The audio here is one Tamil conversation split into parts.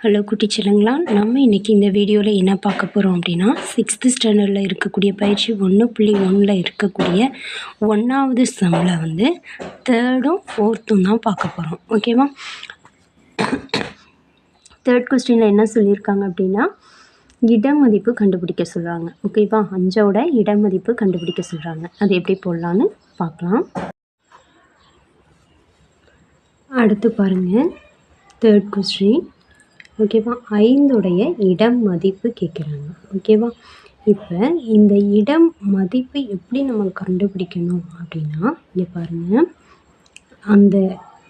ஹலோ குட்டிச்செல்லுங்களா நம்ம இன்றைக்கி இந்த வீடியோவில் என்ன பார்க்க போகிறோம் அப்படின்னா சிக்ஸ்த்து ஸ்டாண்டர்டில் இருக்கக்கூடிய பயிற்சி ஒன்று புள்ளி ஒன்றில் இருக்கக்கூடிய ஒன்றாவது சம்மில் வந்து தேர்டும் ஃபோர்த்தும் தான் பார்க்க போகிறோம் ஓகேவா தேர்ட் கொஸ்டினில் என்ன சொல்லியிருக்காங்க அப்படின்னா இடமதிப்பு கண்டுபிடிக்க சொல்கிறாங்க ஓகேவா அஞ்சோட இடமதிப்பு கண்டுபிடிக்க சொல்கிறாங்க அது எப்படி போடலான்னு பார்க்கலாம். அடுத்து பாருங்கள் தேர்ட் கொஸ்டின் ஓகேவா? ஐந்துடைய இடம் மதிப்பு கேட்குறாங்க ஓகேவா? இப்போ இந்த இடம் மதிப்பு எப்படி நம்ம கண்டுபிடிக்கணும் அப்படின்னா இங்கே பாருங்கள் அந்த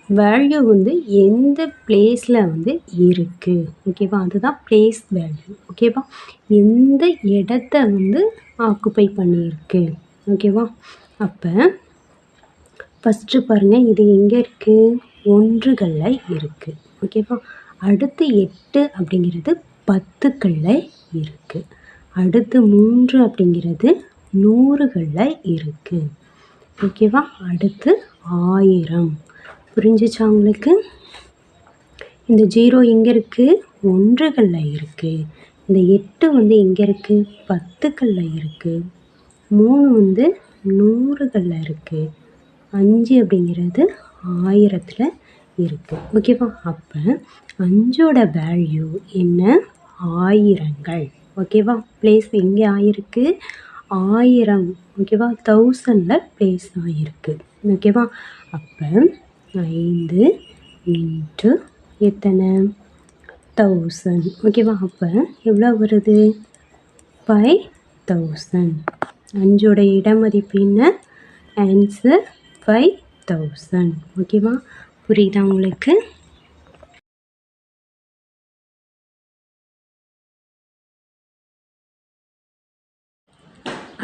வேல்யூ வந்து எந்த பிளேஸில் வந்து இருக்குது ஓகேவா? அதுதான் பிளேஸ் வேல்யூ ஓகேவா? எந்த இடத்த வந்து ஆக்குப்பை பண்ணியிருக்கு. ஓகேவா? அப்போ ஃபஸ்ட்டு பாருங்கள் இது எங்கே இருக்குது ஒன்றுகளில் இருக்குது ஓகேவா? அடுத்து எட்டு அப்படிங்கிறது பத்துக்களில் இருக்குது அடுத்து மூன்று அப்படிங்கிறது நூறுகளில் இருக்குது ஓகேவா அடுத்து ஆயிரம். புரிஞ்சிச்சா உங்களுக்கு? இந்த ஜீரோ எங்கே இருக்குது ஒன்றுகளில் இருக்குது இந்த எட்டு வந்து எங்கே இருக்குது பத்துக்களில் இருக்குது மூணு வந்து நூறுகளில் இருக்குது அஞ்சு அப்படிங்கிறது ஆயிரத்தில் இருக்குது ஓகேவா அப்போ அஞ்சோட வேல்யூ என்ன? ஆயிரங்கள். ஓகேவா ப்ளேஸ் எங்கே ஆயிருக்கு? ஆயிரம். ஓகேவா தௌசண்டில் ப்ளேஸ் ஆகிருக்கு ஓகேவா அப்போ ஐந்து இன்ட்டு எத்தனை? தௌசண்ட் ஓகேவா அப்போ எவ்வளோ வருது? ஃபைவ் தௌசண்ட் அஞ்சோட இடமதிப்பு என்ன? ஆன்சர் ஃபைவ் தௌசண்ட் ஓகேவா புரியுதா உங்களுக்கு?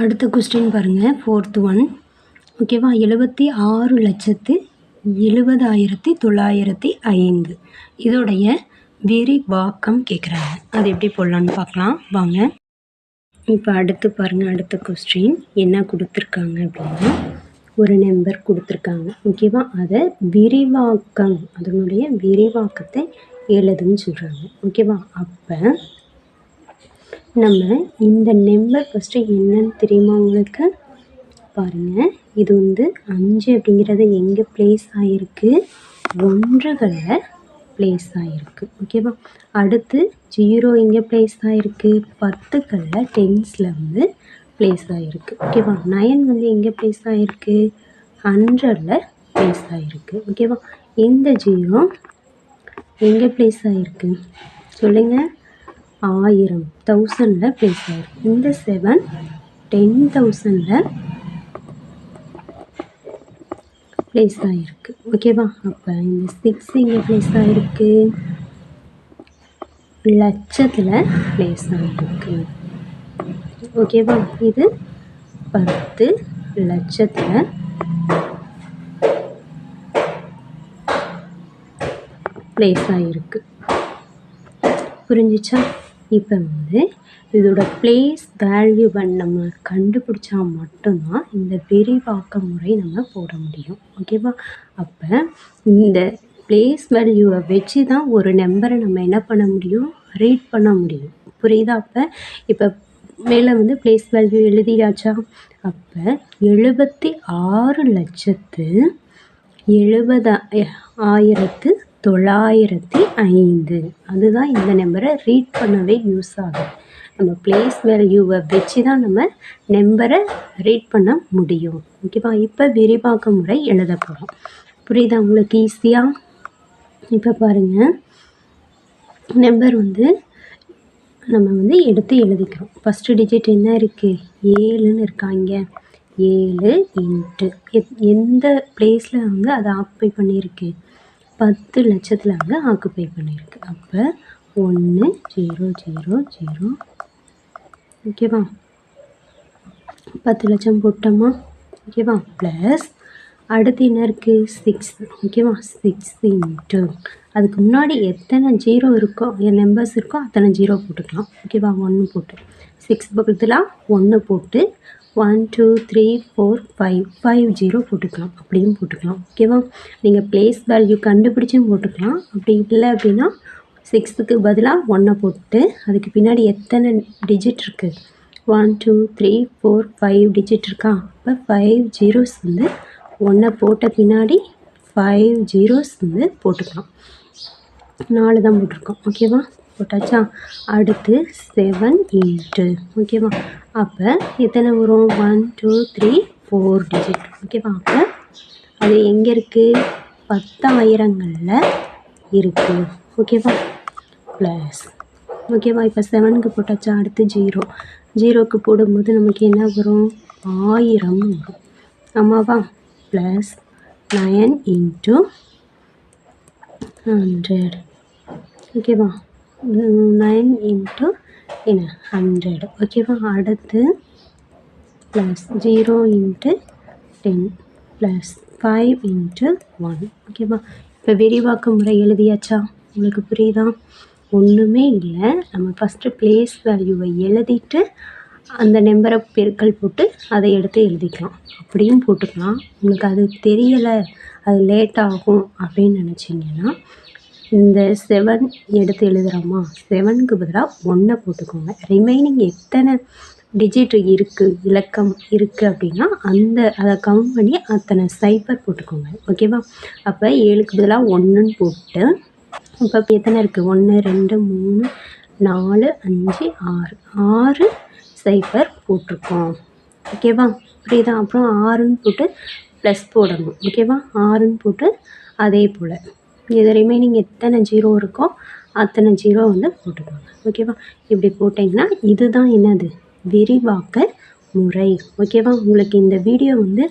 அடுத்த கொஸ்டின் பாருங்கள் ஃபோர்த் ஒன் ஓகேவா எழுபத்தி ஆறு லட்சத்து எழுபதாயிரத்தி தொள்ளாயிரத்தி ஐந்து. இதோடைய விரிவாக்கம் கேட்குறாங்க அது எப்படி போடலான்னு பார்க்கலாம் வாங்க. இப்போ அடுத்து பாருங்கள் அடுத்த கொஸ்டின் என்ன கொடுத்துருக்காங்க அப்படின்னா ஒரு நம்பர் கொடுத்துருக்காங்க. ஓகேவா அதை விரிவாக்கம் அதனுடைய விரிவாக்கத்தை எழுதுன்னு சொல்கிறாங்க ஓகேவா அப்போ நம்ம இந்த நம்பர் ஃபஸ்ட்டு என்னன்னு தெரியுமா உங்களுக்கு? பாருங்கள் இது வந்து அஞ்சு அப்படிங்கிறது எங்கே ப்ளேஸ் ஆகிருக்கு ஒன்றுகளில் ப்ளேஸ் ஆகிருக்கு ஓகேவா அடுத்து ஜீரோ எங்கே ப்ளேஸ் ஆகிருக்கு பத்துக்களில் டென்ஸில் வந்து ப்ளேஸ் ஆகிருக்கு ஓகேவா நயன் வந்து எங்கே ப்ளேஸ் ஆகிருக்கு ஹண்ட்ரடில் ப்ளேஸ் ஆகிருக்கு ஓகேவா இந்த ஜீரோ எங்கே ப்ளேஸ் ஆகிருக்கு சொல்லுங்கள் ஆயிரம் தௌசண்டில் ப்ளேஸ் ஆகிருக்கு இந்த செவன் டென் தௌசண்டில் ப்ளேஸ் ஆகிருக்கு ஓகேவா அப்போ இந்த சிக்ஸ் இங்கே ப்ளேஸ் ஆகிருக்கு லட்சத்தில் ப்ளேஸ் ஆகிருக்கு ஓகேவா இது பத்து லட்சத்தில் ப்ளேஸ் ஆகிருக்கு புரிஞ்சிச்சா? இப்போ வந்து இதோட ப்ளேஸ் வேல்யூவை நம்ம கண்டுபிடிச்சா மட்டும்தான் இந்த விரிவாக்க முறை நம்ம போட முடியும். ஓகேவா அப்போ இந்த ப்ளேஸ் வேல்யூவை வச்சு தான் ஒரு நம்பரை நம்ம என்ன பண்ண முடியும்? ரீட் பண்ண முடியும். புரியுதா? அப்போ இப்போ மேலே வந்து ப்ளேஸ் வேல்யூ எழுதியாச்சா? அப்போ எழுபத்தி ஆறு லட்சத்து எழுபதா ஆயிரத்து தொள்ளாயிரத்தி ஐந்து. அதுதான் இந்த நம்பரை ரீட் பண்ணவே யூஸ் ஆகும். நம்ம ப்ளேஸ் வேல்யூவை வச்சு தான் நம்ம நம்பரை ரீட் பண்ண முடியும். ஓகேவா இப்போ விரிவாக்க முறை எழுத போகிறோம் புரியுதா உங்களுக்கு ஈஸியாக இப்போ பாருங்கள் நம்பர் வந்து நம்ம வந்து எடுத்து எழுதிக்கிறோம். ஃபஸ்ட்டு டிஜிட் என்ன இருக்குது ஏழுன்னு இருக்காங்க. ஏழு இன்ட்டு. எத் எந்த ப்ளேஸில் வந்து அதை ஆக்குப்பை பண்ணியிருக்கு? பத்து லட்சத்தில் வந்து ஆக்குப்பை பண்ணியிருக்கு அப்போ ஒன்று ஜீரோ ஜீரோ ஜீரோ. ஓகேவா பத்து லட்சம் போட்டோமா? ஓகேவா ப்ளஸ் அடுத்து என்ன இருக்குது சிக்ஸ் ஓகேவா சிக்ஸ் இன்ட்டு அதுக்கு முன்னாடி எத்தனை ஜீரோ இருக்கோ என் நம்பர்ஸ் இருக்கோ அத்தனை ஜீரோ போட்டுக்கலாம். ஓகேவா ஒன்று போட்டு. சிக்ஸ் பக்கத்தில் ஒன்று போட்டு one two three four five five zero போட்டுக்கலாம். அப்படியும் போட்டுக்கலாம். ஓகேவா நீங்கள் ப்ளேஸ் வேல்யூ கண்டுபிடிச்சும் போட்டுக்கலாம். அப்படி இல்லை அப்படின்னா சிக்ஸ்த்துக்கு பதிலாக ஒன்றை போட்டு அதுக்கு பின்னாடி எத்தனை டிஜிட் இருக்குது one two three four five digit இருக்கா? அப்போ ஃபைவ் ஜீரோஸ் வந்து ஒன்றை போட்ட பின்னாடி ஃபைவ் ஜீரோஸ் வந்து போட்டுக்கலாம். நாலு தான் போட்டிருக்கோம் ஓகேவா போட்டாச்சா? அடுத்து செவன் இன்ட்டு ஓகேவா அப்போ எத்தனை வரும்? One two three four digit ஓகேவா அப்போ அது எங்கே இருக்குது பத்தாயிரங்களில் இருக்குது ஓகேவா ப்ளஸ் ஓகேவா இப்போ செவனுக்கு போட்டாச்சா? அடுத்து ஜீரோ ஜீரோக்கு போடும்போது நமக்கு என்ன வரும்? ஆயிரம் வரும். ஆமாவா ப்ளஸ் நயன் இன்ட்டு ஹண்ட்ரட் ஓகேவா நைன் இன்ட்டு என்ன? ஹண்ட்ரட். ஓகேவா அடுத்து plus zero into ten plus five into one ஓகேவா இப்போ விரிவாக்க முறை எழுதியாச்சா? உங்களுக்கு புரியுதா? ஒன்றுமே இல்லை. நம்ம ஃபஸ்ட்டு ப்ளேஸ் வேல்யூவை எழுதிட்டு அந்த நம்பரை பெருக்கல் போட்டு அதை எடுத்து எழுதிக்கலாம். அப்படியும் போட்டுக்கலாம். உங்களுக்கு அது தெரியலை. அது லேட் ஆகும் அப்படின்னு நினச்சிங்கன்னா இந்த செவன் எடுத்து எழுதுகிறோமா செவனுக்கு பதிலாக ஒன்றை போட்டுக்கோங்க. ரிமைனிங் எத்தனை டிஜிட் இருக்குது இலக்கம் இருக்குது அப்படின்னா அந்த அதை கவுண்ட் பண்ணி அத்தனை சைபர் போட்டுக்கோங்க. ஓகேவா அப்போ ஏழுக்கு பதிலாக ஒன்றுன்னு போட்டு இப்போ எத்தனை இருக்குது ஒன்று ரெண்டு மூணு நாலு அஞ்சு ஆறு. ஆறு சைபர் போட்டிருக்கோம். ஓகேவா புரியுதா? அப்புறம் ஆறுன்னு போட்டு ப்ளஸ் போடணும். ஓகேவா ஆறுன்னு போட்டு அதே போல். இது ரிமைனிங் எத்தனை ஜீரோ இருக்கோ அத்தனை ஜீரோ வந்து போட்டுக்கோங்க. ஓகேவா இப்படி போட்டிங்கன்னா இதுதான் என்னது? விரிவாக்க முறை. ஓகேவா உங்களுக்கு இந்த வீடியோ வந்து